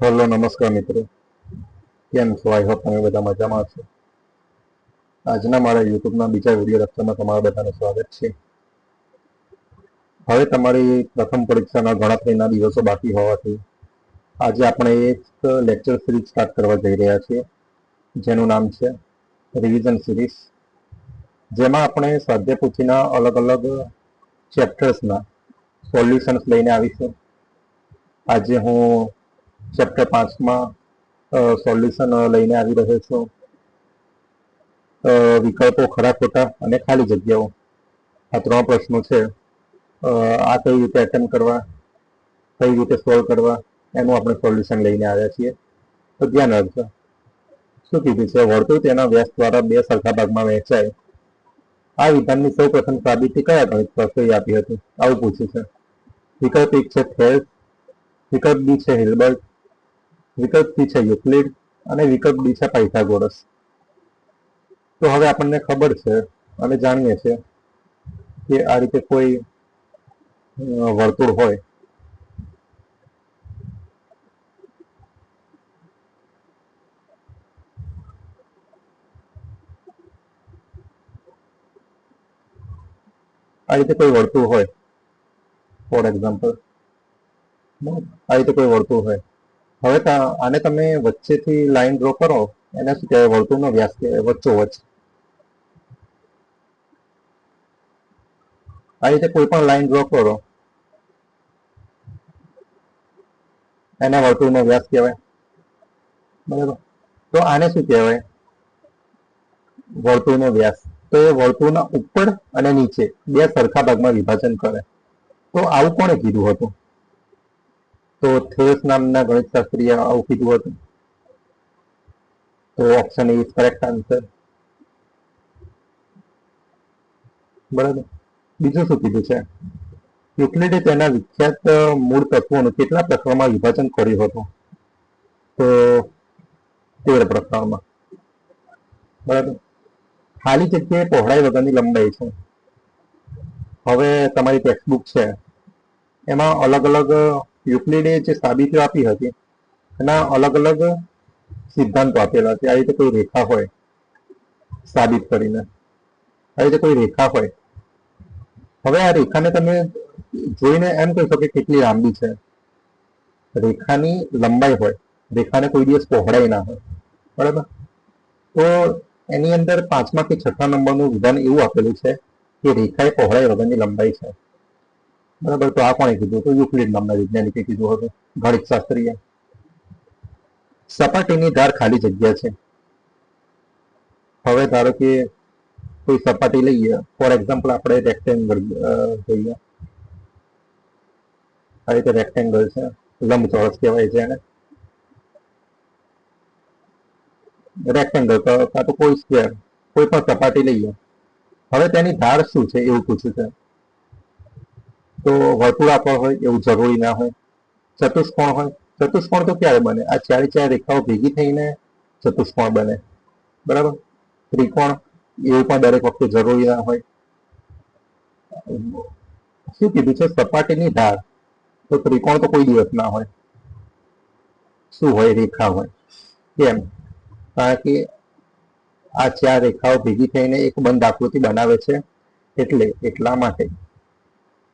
Hello, નમસ્કાર મિત્રો. કેમ છો? આઈ હોપ તમે બધા મજામાં છો. આજના મારા યુટ્યુબના બીજા વીડિયો લેક્ચરમાં તમારા બધાનું સ્વાગત છે. હવે તમારી પ્રથમ પરીક્ષાના ગણતરીના દિવસો બાકી હોવાથી આજે આપણે એક લેક્ચર સિરીઝ સ્ટાર્ટ કરવા જઈ રહ્યા છીએ, જેનું નામ છે રિવિઝન સિરીઝ જેમાં આપણે સ્વાધ્યાય પૂછીના અલગ અલગ ચેપ્ટર્સના સોલ્યુશન્સ લઈને આવીશું. આજે હું ચેપ્ટર પાંચમાં સોલ્યુશન લઈને આવી રહ્યો છું. વિકલ્પો ખરા ખોટા અને ખાલી જગ્યાઓ. આ ત્રણ પ્રશ્નો છે. આ કઈ રીતે અટેમ્પ કરવા, કઈ રીતે સોલ્વ કરવા, એનું આપણે સોલ્યુશન લઈને આવ્યા છીએ. તો ધ્યાન રાખજો. શું કીધું છે? વર્તુળ તેના વ્યાસ દ્વારા બે સરખા ભાગમાં વહેંચાય. આ વિધાનની સૌ પ્રથમ સાબિતી કયા ગણિત શાસ્ત્રીએ આપી હતી? આવું પૂછ્યું છે. વિકલ્પ એક છે થેલ્સ વિકલ્પ બી છે હિલબર્ટ વિકલ્પ સી છે યુક્લિડ અને વિકલ્પ ડી છે પાયથાગોરસ. તો હવે આપણને ખબર છે અને જાણીએ છીએ કે આ રીતે કોઈ વર્તુળ હોય. આ રીતે કોઈ વર્તુળ હોય. ફોર એક્ઝામ્પલ આ રીતે કોઈ વર્તુળ હોય. હવે આને તમે વચ્ચેથી લાઈન ડ્રો કરો, એને શું કહેવાય, વર્તુળનો વ્યાસ કહેવાય, વચ્ચો વચ્ચ. આ રીતે કોઈ પણ લાઈન ડ્રો કરો. એને વર્તુળનો વ્યાસ કહેવાય. બરાબર? તો આને શું કહેવાય? વર્તુળનો વ્યાસ. તો એ વર્તુળના ઉપર અને નીચે બે સરખા ભાગમાં વિભાજન કરે. તો આવું કોણે કીધું હતું? તો થેસ નામના ગણિતશાસ્ત્રીએ આવું કીધું હતું. તો ઓપ્શન ઇઝ કરેક્ટ આન્સર બરાબર. બીજું શું કીધું છે? યુક્લિડે તેના વિખ્યાત મૂળ તત્વોનું કેટલા પ્રકરણમાં વિભાજન કર્યું હતું? તો તેર પ્રકરણમાં બરાબર. ખાલી જગ્યાએ પહોળાઈ વગરની લંબાઈ છે. હવે તમારી ટેક્સ્ટબુક છે. એમાં અલગ અલગ યુક્લિડે જે સાબિતીઓ આપી હતી, એના અલગ અલગ સિદ્ધાંતો આપેલા છે. આ રીતે કોઈ રેખા હોય, સાબિત કરીને. આ રીતે કોઈ રેખા હોય. હવે આ રેખાને તમે જોઈને એમ કહી શકો કે કેટલી લાંબી છે. રેખાની લંબાઈ હોય, રેખાને કોઈ દિવસ પહોળાઈ ના હોય. બરાબર? તો એની અંદર પાંચમા કે છઠ્ઠા નંબરનું વિધાન એવું આપેલું છે કે રેખા એ પહોળાઈ વગરની લંબાઈ છે. બરાબર? તો આ કોણે કીધું? તો યુક્લિડ નામના વૈજ્ઞાનિકે કીધું હતું. ગણિત શાસ્ત્રીએ. સપાટીની ધાર ખાલી જગ્યા છે. હવે ધારો કે કોઈ સપાટી લઈએ ફોર એક્ઝામ્પલ આપણે રેક્ટેંગલ જોઈએ. આ રીતે રેક્ટેંગલ છે. લંબચોરસ કહેવાય છે એને. રેક્ટેંગલ કાં તો કોઈ સ્ક્વેર કોઈ પણ સપાટી લઈએ. હવે તેની ધાર શું છે એવું પૂછ્યું છે. તો વર્તુળાકાર હોય, એવું જરૂરી ના હોય. ચતુષ્કોણ હોય. ચતુષ્કોણ તો ક્યારે બને? આ ચારે ચાર રેખાઓ ભેગી થઈને ચતુષ્કોણ બને. બરાબર? ત્રિકોણ, એવું પણ દરેક વખતે જરૂરી ના હોય. શું કીધું છે? સપાટીની ધાર. તો ત્રિકોણ તો કોઈ દિવસ ના હોય. શું હોય? રેખા હોય. કેમ? કારણ કે આ ચાર રેખાઓ ભેગી થઈને એક બંધ આકૃતિ બનાવે છે. એટલે એટલા માટે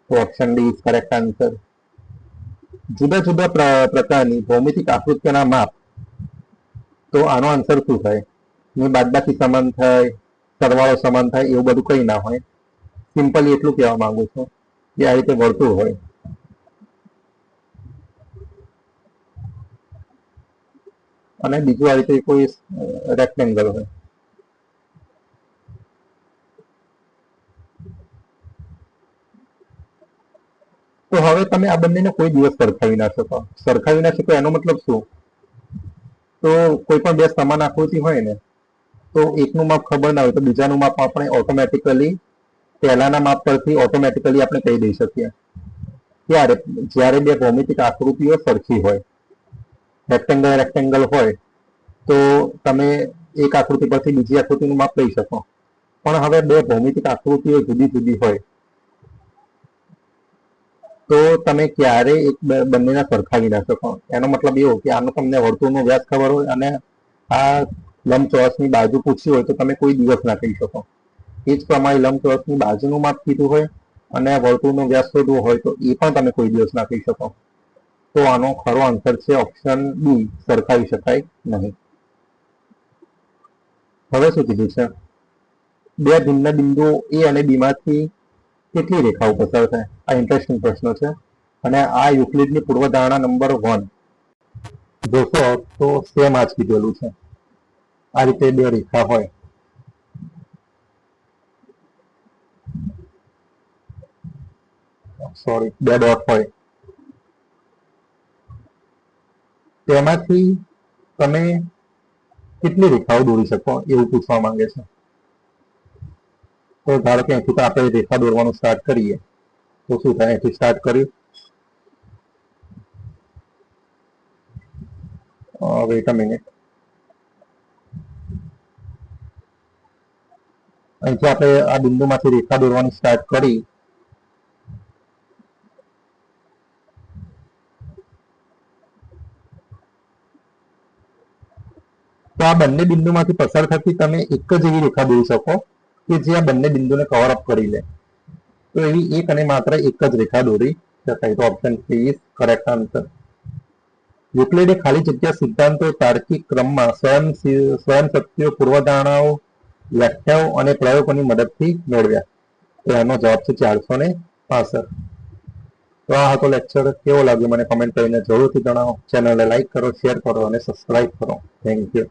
તો option D is correct answer જુદા જુદા પ્ર- પ્રકારની ભૌમિતિક આકૃતિઓના માપ. તો આનો આન્સર શું થાય? ને બાદબાકી સમાન થાય, સરવાળો સમાન થાય, એવું બધું કંઈ ના હોય. સિમ્પલી એટલું કહેવા માંગુ છું કે આ રીતે વર્તુળ હોય. અને બીજું આ રીતે કોઈ રેક્ટેંગલ હોય. તો હવે તમે આ બંનેને કોઈ દિવસ સરખાવી ના શકો. સરખાવી ના શકો એનો મતલબ શું? તો કોઈ પણ બે સમાન આકૃતિ હોય ને, તો એકનું માપ ખબર ના હોય તો બીજાનું માપ આપણે ઓટોમેટિકલી પહેલાના માપ પરથી ઓટોમેટિકલી આપણે કહી દઈ શકીએ. ત્યારે જ્યારે બે ભૌમિતિક આકૃતિઓ સરખી હોય રેક્ટેંગલ રેક્ટેંગલ હોય, તો તમે એક આકૃતિ પરથી બીજી આકૃતિનું માપ લઈ શકો. પણ હવે બે ભૌમિતિક આકૃતિઓ જુદી જુદી હોય તો તમે ક્યારે એક બંનેના સરખાવી ના શકો એનો મતલબ એવો કે આનો તમને વર્તુળનો વ્યાસ ખબર હોય અને આ લંબચોરસની બાજુ પૂછી હોય તો તમે કોઈ દિવસ ના કહી શકો. એ જ પ્રમાણે લંબચોરસની બાજુનું માપ કીધું હોય અને વર્તુળનો વ્યાસ શોધવો હોય તો એ પણ તમે કોઈ દિવસ ના કહી શકો. તો આનો ખરો આન્સર છે ઓપ્શન બી સરખાવી શકાય નહીં. હવે શું કીધું છે? બે ભિન્ન બિંદુઓ એ અને બી માંથી કેટલી રેખાઓ પસાર થાય? આ ઇન્ટરેસ્ટિંગ પ્રશ્ન છે. અને આ યુક્લિડની પૂર્વધારણા નંબર વન જોશો, તો સેમ આ જ કીધેલું છે. આ રીતે બે રેખા હોય. સોરી બે ડોટ હોય. તેમાંથી તમે કેટલી રેખાઓ દોરી શકો એવું પૂછવા માંગે છે. તો ધારો કે અહીંથી આપણે રેખા દોરવાનું સ્ટાર્ટ કરીએ. તો શું થાય? અહીંથી સ્ટાર્ટ કર્યું. વેટ અ મિનિટ અહીંથી આપણે આ બિંદુમાંથી રેખા દોરવાની સ્ટાર્ટ કરી. તો આ બંને બિંદુમાંથી પસાર થતી તમે એક જ એવી રેખા દોરી શકો. કે જે આ બંને બિંદુને કવર અપ કરી લે. તો એવી એક અને માત્ર એક જ રેખા દોરી શકાય. તો option C is correct answer યુક્લિડે ખાલી જગ્યા સિદ્ધાંતો, તાર્કિક ક્રમમાં સ્વયં સ્વયં શક્તિઓ, પૂર્વધારણાઓ, વ્યાખ્યાઓ અને પ્રયોગોની મદદથી મેળવ્યા. તો એનો જવાબ છે ચારસો ને પાસઠ. તો આ હતો લેક્ચર કેવો લાગ્યો મને કમેન્ટ કરીને જરૂરથી જણાવો. ચેનલને લાઈક કરો શેર કરો અને સબસ્ક્રાઇબ કરો. Thank you